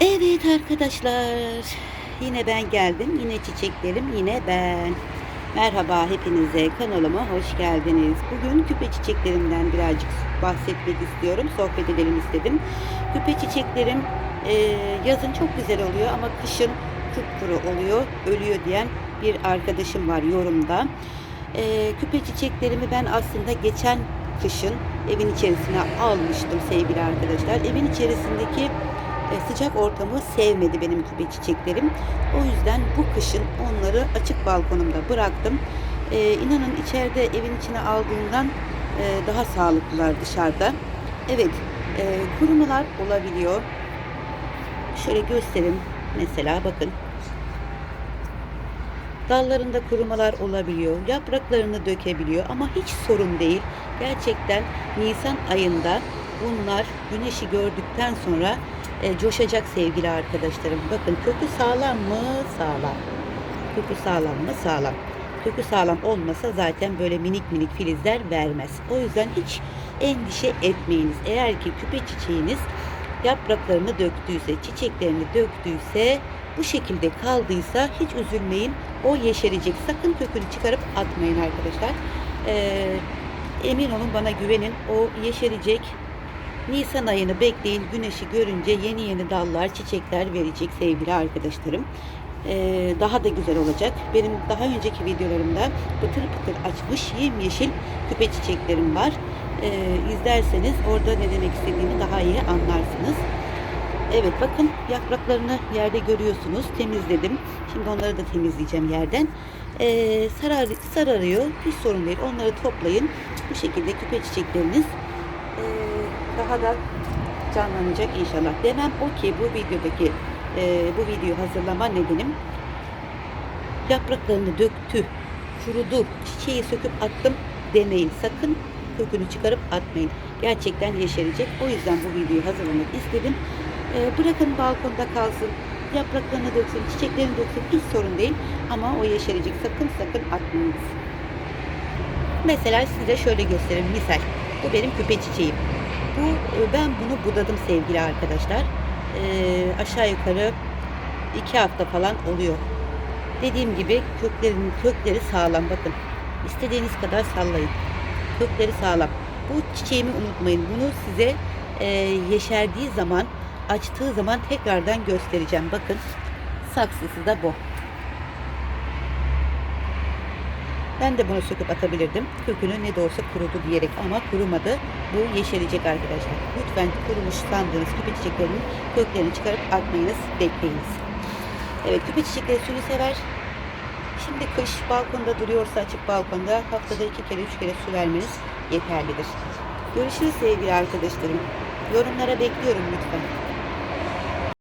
Evet arkadaşlar. Yine ben geldim. Yine çiçeklerim. Yine ben. Merhaba hepinize. Kanalıma hoş geldiniz. Bugün küpe çiçeklerimden birazcık bahsetmek istiyorum. Sohbet edelim istedim. Küpe çiçeklerim e, yazın çok güzel oluyor ama kışın kupkuru oluyor. Ölüyor diyen bir arkadaşım var yorumda. E, küpe çiçeklerimi ben aslında geçen kışın evin içerisine almıştım sevgili arkadaşlar. Evin içerisindeki sıcak ortamı sevmedi benim küpe çiçeklerim. O yüzden bu kışın onları açık balkonumda bıraktım. E, inanın içeride evin içine aldığımdan e, daha sağlıklılar dışarıda. Evet, e, kurumalar olabiliyor. Şöyle göstereyim. Mesela bakın. Dallarında kurumalar olabiliyor. Yapraklarını dökebiliyor ama hiç sorun değil. Gerçekten Nisan ayında bunlar güneşi gördükten sonra e, coşacak sevgili arkadaşlarım. Bakın kökü sağlam mı? Sağlam. Kökü sağlam mı? Sağlam. Kökü sağlam olmasa zaten böyle minik minik filizler vermez. O yüzden hiç endişe etmeyiniz. Eğer ki küpe çiçeğiniz yapraklarını döktüyse, çiçeklerini döktüyse, bu şekilde kaldıysa hiç üzülmeyin. O yeşerecek. Sakın kökünü çıkarıp atmayın arkadaşlar. Ee, emin olun bana güvenin. O yeşerecek. Nisan ayını bekleyin. Güneşi görünce yeni yeni dallar, çiçekler verecek sevgili arkadaşlarım. Ee, daha da güzel olacak. Benim daha önceki videolarımda pıtır pıtır açmış yemyeşil küpe çiçeklerim var. Ee, izlerseniz orada ne demek istediğimi daha iyi anlarsınız. Evet bakın yapraklarını yerde görüyorsunuz. Temizledim. Şimdi onları da temizleyeceğim yerden. Ee, sarar, sararıyor. Hiç sorun değil. Onları toplayın. Bu şekilde küpe çiçekleriniz ee, daha da canlanacak inşallah. Demem o ki bu videodaki e, bu videoyu hazırlama nedenim yapraklarını döktü, kurudu, çiçeği söküp attım demeyin. Sakın kökünü çıkarıp atmayın. Gerçekten yeşerecek. O yüzden bu videoyu hazırlamak istedim. E, bırakın balkonda kalsın. Yapraklarını döksün, çiçeklerini döksün. Hiç sorun değil. Ama o yeşerecek. Sakın sakın atmayınız. Mesela size şöyle göstereyim. Misal. Bu benim küpe çiçeğim. Bu e, ben bunu budadım sevgili arkadaşlar. E, aşağı yukarı iki hafta falan oluyor. Dediğim gibi köklerin kökleri sağlam bakın. İstediğiniz kadar sallayın. Kökleri sağlam. Bu çiçeğimi unutmayın. Bunu size e, yeşerdiği zaman, açtığı zaman tekrardan göstereceğim. Bakın saksısı da bu. Ben de bunu söküp atabilirdim. Kökünü ne de olsa kurudu diyerek ama kurumadı. Bu yeşerecek arkadaşlar. Lütfen kurumuş sandığınız küpe çiçeklerinin köklerini çıkarıp atmayınız, bekleyiniz. Evet küpe çiçekleri suyu sever. Şimdi kış balkonda duruyorsa açık balkonda haftada iki kere üç kere su vermeniz yeterlidir. Görüşürüz sevgili arkadaşlarım. Yorumlara bekliyorum lütfen.